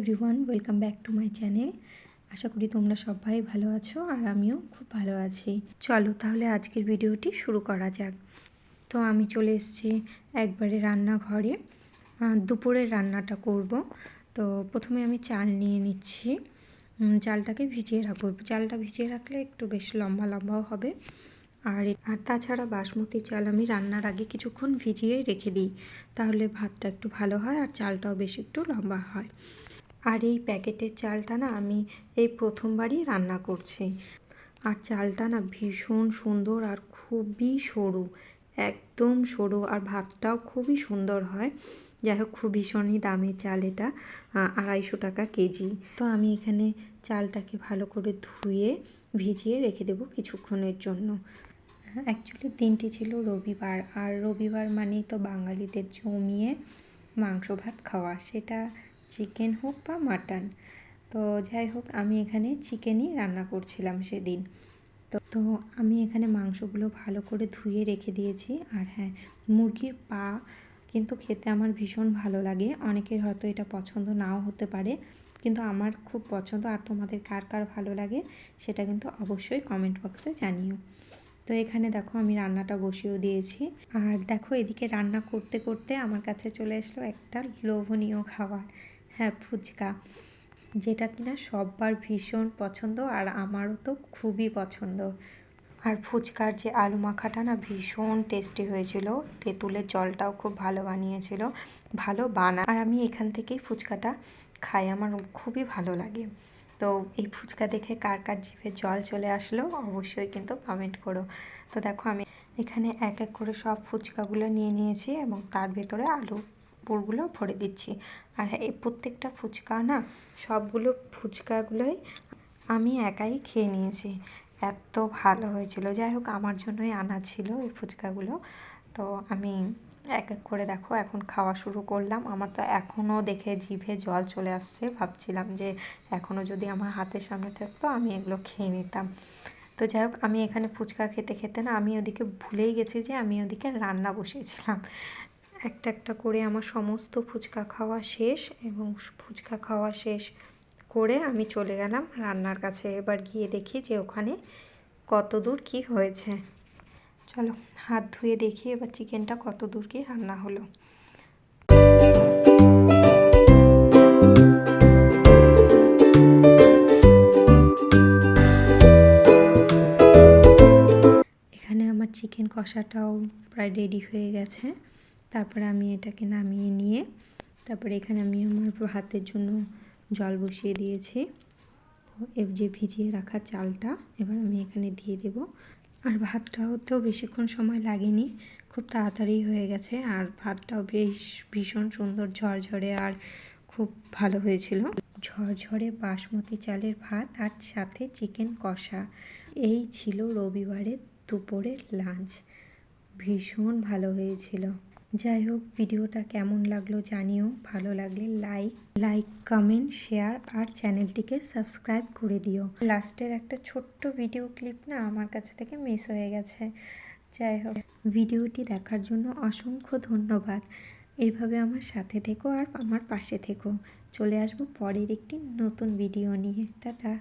Everyone welcome back to my channel আশা করি তোমরা সবাই ভালো আছো আর আমিও খুব ভালো আছি। চলো তাহলে আজকের ভিডিওটি শুরু করা যাক। তো আমি চলে এসেছি একবারে রান্নাঘরে। দুপুরের রান্নাটা করব। তো প্রথমে আমি চাল নিয়ে নিচ্ছি। চালটাকে ভিজিয়ে রাখব। চালটা ভিজিয়ে রাখলে একটু বেশ লম্বা লম্বাও হবে। আর আর তাছাড়া বাসমতি চাল আমি রান্নার আগে কিছুক্ষণ ভিজিয়ে রেখে দিই। তাহলে ভাতটা একটু ভালো হয় আর চালটাও বেশ একটু লম্বা হয়। আর এই প্যাকেটের চালটা না আমি এই প্রথমবারই রান্না করছি। আর চালটা না ভীষণ সুন্দর আর খুবই সরু, একদম সরু আর ভাতটাও খুবই সুন্দর হয়। যাই হোক, খুব ভীষণই দামি চাল এটা আড়াইশো টাকা কেজি। তো আমি এখানে চালটাকে ভালো করে ধুয়ে ভিজিয়ে রেখে দেবো কিছুক্ষণের জন্য। অ্যাকচুয়ালি দিনটি ছিল রবিবার, আর রবিবার মানেই তো বাঙালিদের জমিয়ে মাংস ভাত খাওয়া। সেটা চিকেন হোক বা মাটন। তো যাই হোক, আমি এখানে চিকেনই রান্না করছিলাম সেদিন। তো তো আমি এখানে মাংসগুলো ভালো করে ধুয়ে রেখে দিয়েছি। আর হ্যাঁ মুরগির পা কিন্তু খেতে আমার ভীষণ ভালো লাগে। অনেকের হয়তো এটা পছন্দ নাও হতে পারে, কিন্তু আমার খুব পছন্দ। আর তোমাদের কার কার ভালো লাগে, সেটা কিন্তু অবশ্যই কমেন্ট বক্সে জানিও। তো এখানে দেখো, আমি রান্নাটা বসিয়েও দিয়েছি। আর দেখো, এদিকে রান্না করতে করতে আমার কাছে চলে আসলো একটা লোভনীয় খাবার। হ্যাঁ ফুচকা। যেটা কিনা সব্বার ভীষণ পছন্দ আর আমারও তো খুবই পছন্দ। আর ফুচকার যে আলু মাখাটা না ভীষণ টেস্টি হয়েছিল। তেঁতুলের জলটাও খুব ভালো বানিয়েছিল। ভালো বানা আর আমি এখান থেকেই ফুচকাটা খাই। আমার খুবই ভালো লাগে। তো এই ফুচকা দেখে কার কার জিভে জল চলে আসলো অবশ্যই কিন্তু কমেন্ট করো। তো দেখো আমি এখানে এক এক করে সব ফুচকাগুলো নিয়ে নিয়েছি এবং তার ভেতরে আলু পুরগুলো ভরে দিচ্ছি। আর হ্যাঁ এই প্রত্যেকটা ফুচকা না, সবগুলো ফুচকাগুলোই আমি একাই খেয়ে নিয়েছি। এত ভালো হয়েছিল। যাই হোক, আমার জন্যই আনা ছিল এই ফুচকাগুলো। তো আমি এক এক করে দেখো, এখন খাওয়া শুরু করলাম। আমার তো এখনও দেখে জিভে জল চলে আসছে। ভাবছিলাম যে এখনও যদি আমার হাতের সামনে থাকতো, আমি এগুলো খেয়ে নিতাম। তো যাই হোক, আমি এখানে ফুচকা খেতে খেতে না, আমি ওদিকে ভুলেই গেছি যে আমি ওদিকে রান্না বসিয়েছিলাম। একটা একটা করে আমার সমস্ত ফুচকা খাওয়া শেষ এবং ফুচকা খাওয়া শেষ করে আমি চলে গেলাম রান্নার কাছে। এবার গিয়ে দেখি যে ওখানে কত দূর কী হয়েছে। চলো, হাত ধুয়ে দেখি এবার চিকেনটা কত দূর কি রান্না হলো। এখানে আমার চিকেন কষাটাও প্রায় রেডি হয়ে গেছে। তারপরে আমি এটাকে নামিয়ে নিয়ে তারপরে এখানে আমি আমার ভাতের জন্য জল বসিয়ে দিয়েছি। এর যে ভিজিয়ে রাখা চালটা এবার আমি এখানে দিয়ে দেব। আর ভাতটা হতেও বেশিক্ষণ সময় লাগেনি, খুব তাড়াতাড়ি হয়ে গেছে। আর ভাতটাও বেশ ভীষণ সুন্দর ঝরঝরে আর খুব ভালো হয়েছিল। ঝরঝরে বাসমতি চালের ভাত আর সাথে চিকেন কষা। এই ছিল রবিবারের দুপুরের লাঞ্চ। ভীষণ ভালো হয়েছিল। যাই হোক, ভিডিওটা কেমন লাগল জানিও। ভালো লাগলে লাইক লাইক, কমেন্ট, শেয়ার আর চ্যানেলটিকে সাবস্ক্রাইব করে দিও। লাস্টের একটা ছোট্ট ভিডিও ক্লিপ না আমার কাছে থেকে মিস হয়ে গেছে। যাই হোক, ভিডিওটি দেখার জন্য অসংখ্য ধন্যবাদ। এইভাবে আমার সাথে থেকো আর আমার পাশে থেকো। চলে আসব পরের একটি নতুন ভিডিও নিয়ে। টাটা।